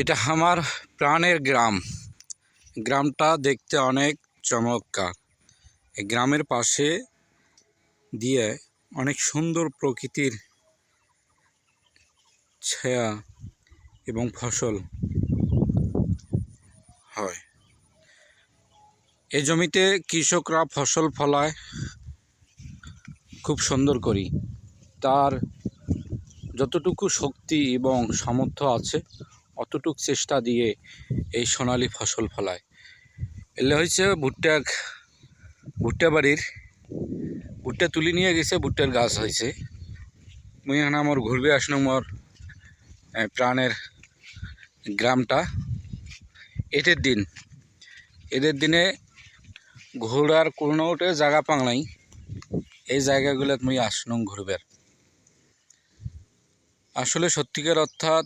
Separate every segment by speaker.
Speaker 1: এটা আমার প্রাণের গ্রাম। গ্রামটা দেখতে অনেক চমৎকার। এই গ্রামের পাশে দিয়ে অনেক সুন্দর প্রকৃতির ছায়া এবং ফসল হয়। এই জমিতে কৃষকরা ফসল ফলায়, খুব সুন্দর করি। তার যতটুকু শক্তি এবং সামর্থ্য আছে অতটুক চেষ্টা দিয়ে এই সোনালি ফসল ফলায়। এলে হয়েছে ভুট্টা ভুট্টা বাড়ির। ভুট্টা তুলি নিয়ে গেছে, ভুট্টার গাছ হয়েছে মুই এখানে আমার ঘুরবে আসনো মোর প্রাণের গ্রামটা। এদের দিন। এদের দিনে ঘোরার কোনোটে জায়গা পাং নাই। এই জায়গাগুলোত মুই আসনং ঘুরবার আসলে সত্যিকার অর্থাৎ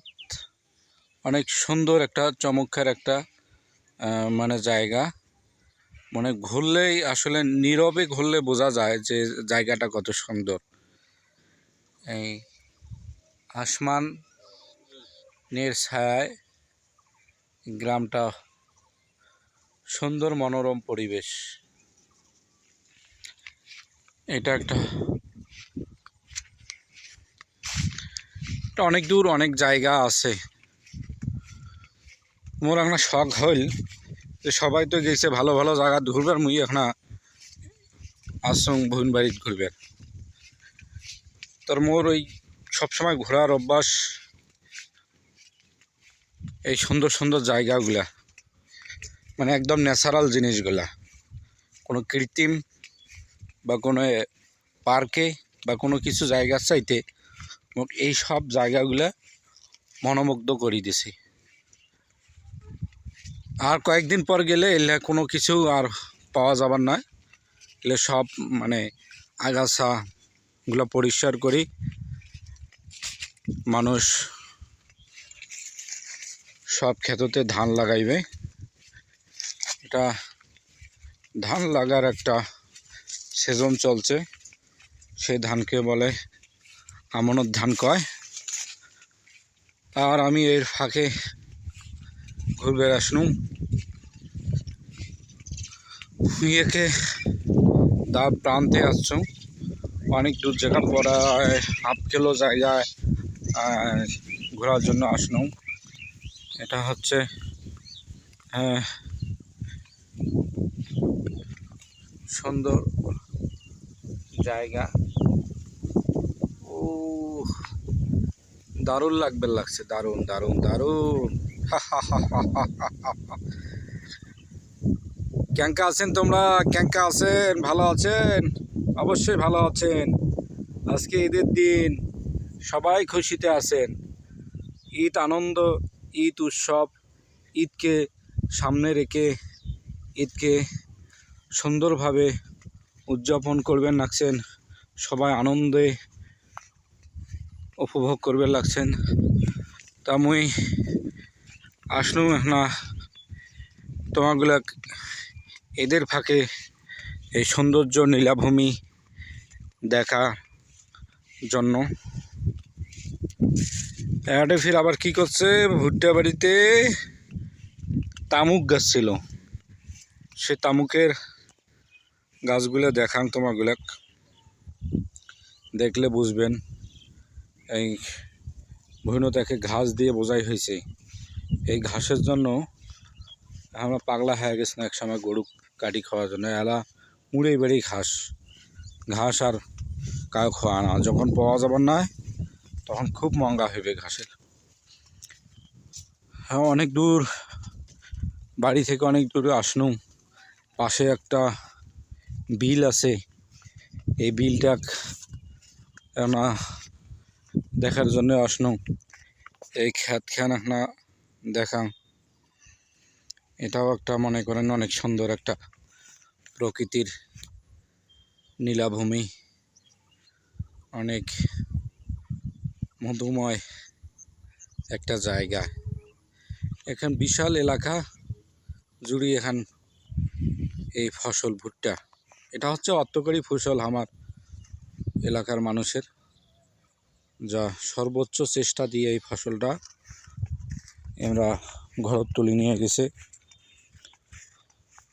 Speaker 1: অনেক সুন্দর একটা, চমৎকার একটা মানে জায়গা। মানে ঘুরলেই আসলে নীরবে ঘুরলে বোঝা যায় যে জায়গাটা কত সুন্দর। এই আসমান নের ছায়ায় গ্রামটা সুন্দর মনোরম পরিবেশ। এটা একটা অনেক দূর অনেক জায়গা আছে। মোর একটা শখ হইল যে সবাই তো গেছে ভালো ভালো জায়গা ঘুরবার, মুই এখন আসং বোন বাড়িত ঘুরবার। তোর মোর ওই সবসময় ঘোরার অভ্যাস, এই সুন্দর সুন্দর জায়গাগুলা মানে একদম ন্যাচারাল জিনিসগুলা। কোনো কৃত্রিম বা কোনো পার্কে বা কোনো কিছু জায়গার চাইতে এই সব জায়গাগুলা মনোমুগ্ধ করে দিছে। আর কয়েকদিন পর গেলে এলে কোনো কিছু আর পাওয়া যাবার নয়। এলে সব মানে আগাছাগুলো পরিষ্কার করি। মানুষ সব ক্ষেততে ধান লাগাইবে। এটা ধান লাগার একটা সেজন চলছে। সেই ধানকে বলে আমনত ধান কয়। আর আমি এর ফাঁকে ঘুরবে আসনু হুইয়েকে দা প্রান্তে আসছ। অনেক দূর জায়গা পড়ায় হাফ কিলো জায়গায় ঘোরার জন্য আসনু। এটা হচ্ছে হ্যাঁ সুন্দর জায়গা। ও দারুণ লাগবে, লাগছে। দারুণ দারুণ দারুণ। ক্যাঙ্কা আছেন তোমরা? ক্যাঙ্কা আছেন? ভালো আছেন? অবশ্যই ভালো আছেন। আজকে ঈদের দিন। সবাই খুশিতে আছেন। ঈদ আনন্দ, ঈদ উৎসব, ঈদকে সামনে রেখে, ঈদকে সুন্দরভাবে উদযাপন করবেন লাগছেন। সবাই আনন্দে উপভোগ করবেন লাগছেন। তা মুই আসনু না, তোমাগুলা এদের ফাঁকে এই সৌন্দর্য নীলাভূমি দেখার জন্য। এখানে ফির আবার কি করছে? ভুট্টা বাড়িতে তামুক গাছ ছিল। সে তামুকের গাছগুলো দেখান তোমাগুলা। দেখলে বুঝবেন, এই ভৈনতাকে ঘাস দিয়ে বোঝাই হয়েছে। এই ঘাসের জন্য আমরা পাগলা হয়ে গেছি এক সময় গরু কাটি খাওয়ার জন্য। এলা মুড়ে বেড়েই ঘাস ঘাস আর কাউ খাওয়া না। যখন পাওয়া যাবার না তখন খুব মহঙ্গা হইবে ঘাসের। হ্যাঁ অনেক দূর, বাড়ি থেকে অনেক দূরে আসনু। পাশে একটা বিল আছে। এই বিলটা দেখার জন্য আসনু। এই খ্যাত খান না দেখাম এটাও একটা মনে করেন অনেক সুন্দর একটা প্রকৃতির নীলাভূমি। অনেক মধুময় একটা জায়গা। এখান বিশাল এলাকা জুড়ে এখান এই ফসল ভুট্টা। এটা হচ্ছে অর্থকরী ফসল আমার এলাকার মানুষের। যা সর্বোচ্চ চেষ্টা দিয়ে এই ফসলটা আমরা ঘৰত তুলি নিয়ে গেছে।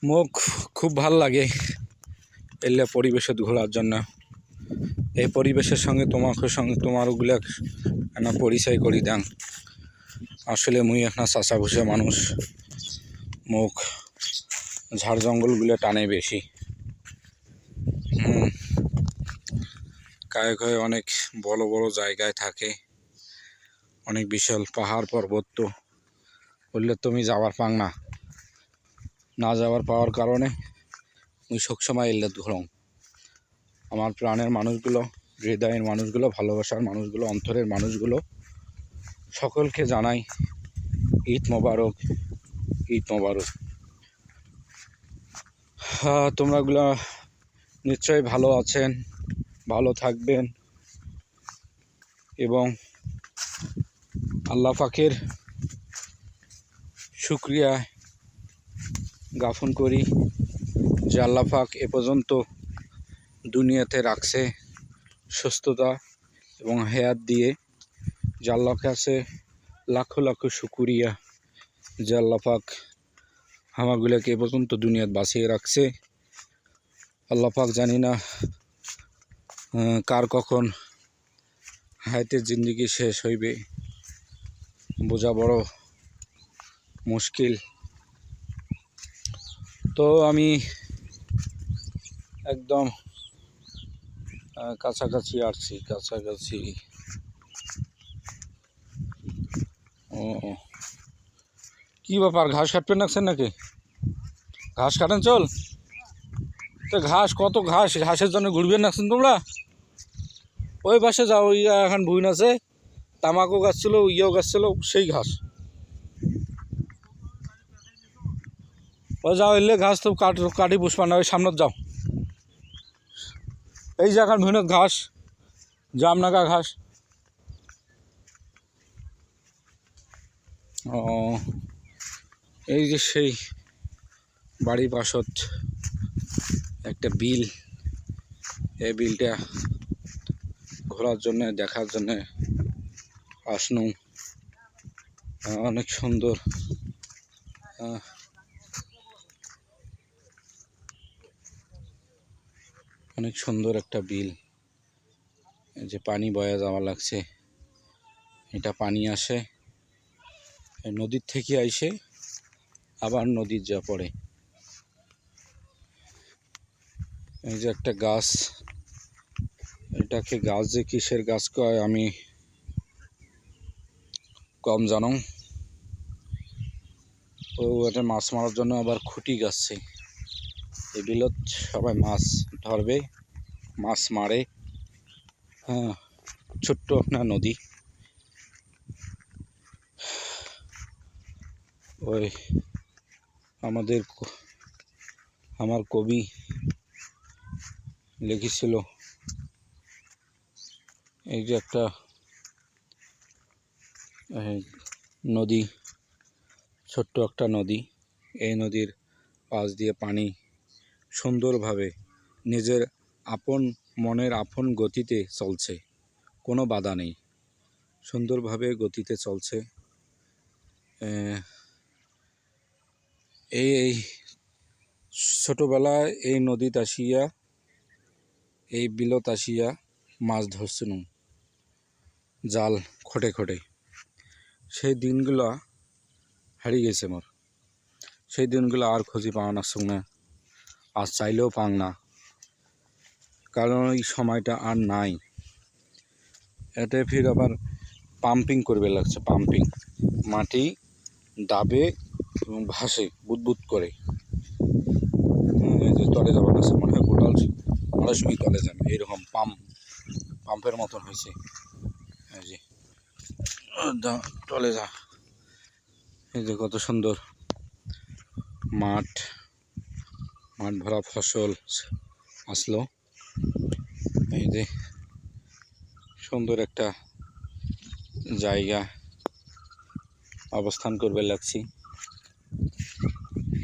Speaker 1: মোক খুব ভালো লাগে এলে পরিবেশত ঘোরার জন্য। এই পরিবেশের সঙ্গে তোমাকে সঙ্গে তোমার ওগুলা একটা পরিচয় করি দেন আসলে মুই একটা চাষা ভুষা মানুষ। মোক ঝাড় জঙ্গলগুলো টানে বেশি। কায়ে কয়ে অনেক বড় বড় জায়গায় থাকে। অনেক বিশাল পাহাড় পর্বত তো। বললে তুমি যাওয়ার পাং না। না যাওয়ার পাওয়ার কারণে আমি সবসময় এলে ধরং আমার প্রাণের মানুষগুলো, হৃদয়ের মানুষগুলো, ভালোবাসার মানুষগুলো, অন্তরের মানুষগুলো, সকলকে জানাই ঈদ মোবারক ঈদ মোবারক। হ্যাঁ তোমরাগুলো নিশ্চয়ই ভালো আছেন, ভালো থাকবেন। এবং আল্লাহ পাকের শুক্রিয়া। জ্ঞাপন করি। যে আল্লাহ পাক এ পর্যন্ত দুনিয়াতে রাখছে সুস্থতা এবং হেয়াত দিয়ে, যে আল্লাহর কাছে লাখো লাখো শুকুরিয়া, যে আল্লাহ আমাগুলোকে এ পর্যন্ত দুনিয়াত বাঁচিয়ে রাখছে। আল্লাহ পাক জানি না কার কখন হায়াতের জিন্দিগি শেষ হইবে। বোঝা বড় মুশকিল। তো আমি একদম কাছাকাছি আসছি, কাছাকাছি। ও কি ব্যাপার, ঘাস কাটবেন নাকছেন নাকি? ঘাস কাটেন চল। তো ঘাস, কত ঘাস? ঘাসের জন্য ঘুরবেন নাকছেন তোমরা? ওই পাশে যাও ইয়া এখন ভুইন আছে তামাকও গাছ ছিল, ইয়েও গাছ ছিল, সেই ঘাস। ওই যাও, এলে ঘাস তো কাট, কাটি পুষ্পা, না, ওই সামনত যাও। এই এখন ভুইনত ঘাস, জামনাগা ঘাস। ও, এই যে সেই বাড়ি পাশত একটা বিল। এই বিলটা ঘোরার জন্য, দেখার জন্য আসনু। অনেক সুন্দর। অনেক সুন্দর একটা বিল। যে পানি বয়া যাওয়া লাগছে। এটা পানি আসে নদীর থেকে আইসে আবার নদীর যা পড়ে। এই যে একটা গাছ, এটাকে গাছ যে কিসের গাছ কয় আমি কম জানো ও, এটা মাছ মারার জন্য আবার খুঁটি গাছছে এই বিলত সবাই মাছ ধরবে, মাছ মারে। হ্যাঁ ছোট্ট একটা নদী। ওই আমাদের আমার কবি লিখেছিল, এই যে একটা নদী, ছোট্ট একটা নদী। এই নদীর পাশ দিয়ে পানি সুন্দরভাবে নিজের আপন মনের আপন গতিতে চলছে। কোনো বাধা নেই। সুন্দরভাবে গতিতে চলছে। এই এই ছোটোবেলায় এই নদীতে আসিয়া, এই বিলত আসিয়া মাছ ধরছিলাম জাল খটে খটে। সেই দিনগুলো হারিয়ে গেছে মোর সেই দিনগুলো আর খুঁজে পাওয়া না। আর চাইলেও পাং না। কারণ ওই সময়টা আর নাই। এতে ফির আবার পাম্পিং করবে লাগছে, পাম্পিং। মাটি দাবে এবং ভাসে, বুদবুদ করে। যে তলে যাবার আছে, মনে হয় গোটাল আড়াইশো তলে যাবে এইরকম পাম্প, পাম্পের মতন হয়েছে। যে তলে যা। এই যে কত সুন্দর মাঠ। মাঠ ভরা ফসল আসলো। এই যে সুন্দর একটা জায়গা অবস্থান করবে লাগছি।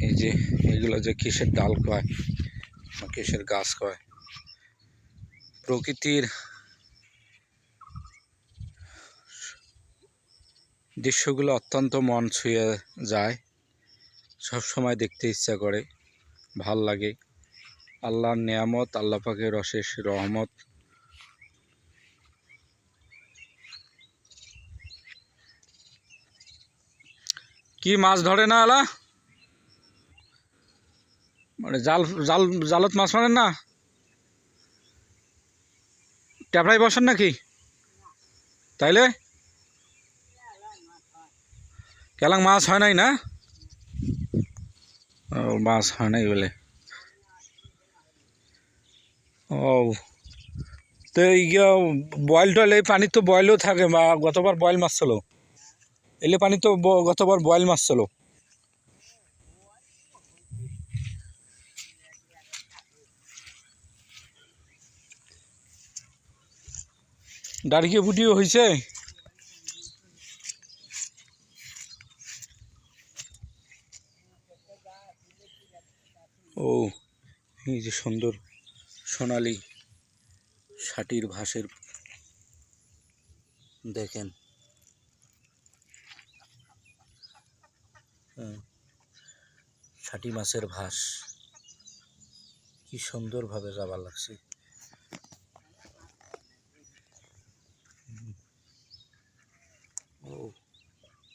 Speaker 1: এই যে এগুলো যে কিসের ডাল কয় কিসের গাছ কয়, প্রকৃতির দৃশ্যগুলো অত্যন্ত মন ছুঁয়ে যায়। সব সময় দেখতে ইচ্ছা করে। ভালো লাগে। আল্লাহর নিয়ামত, আল্লাহ পাকের অশেষ রহমত। কি মাছ ধরে না আলা? মানে জাল জাল, জালত মাছ মারেন না? ট্যাপড়াই বসেন নাকি? তাইলে? কেলাং মাছ হয় নাই না? মাছ হয় নাই ও তো এই বয়েল টয়েল, এই পানি তো বয়েলও থাকে, বা গতবার বয়েল মাছ ছিল এলে পানি তো গতবার বয়েল মাছ ছিল দাঁড়িয়ে ফুটিও হয়েছে ও এই যে সুন্দর সোনালি ষাটির ভাসের দেখেন। হ্যাঁ, ষাটি মাছের ভাস। কি সুন্দরভাবে যাবার লাগছে। ও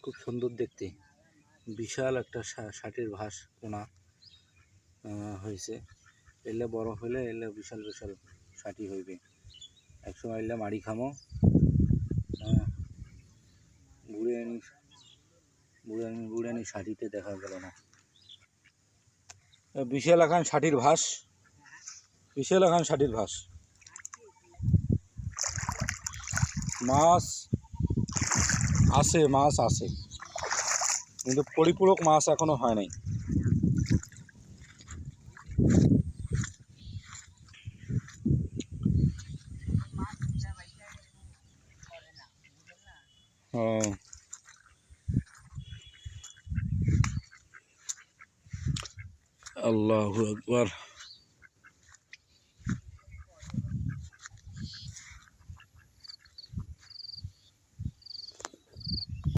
Speaker 1: খুব সুন্দর দেখতে। বিশাল একটা ষাটির ভাস কোনা হয়েছে। এলে বড় হলে এলে বিশাল বিশাল ষাটি হইবে। একসময় এলে মাড়ি খামো। ঘুরে আনি ঘুরে আনি ঘুরে আনি ষাটিতে দেখা গেল না। বিশাল এখন ষাটির ভাস। বিশাল এখন ষাটির ভাস। মাছ আছে মাছ আছে কিন্তু পরিপূরক মাছ এখনও হয় নাই। ও আল্লাহু আকবার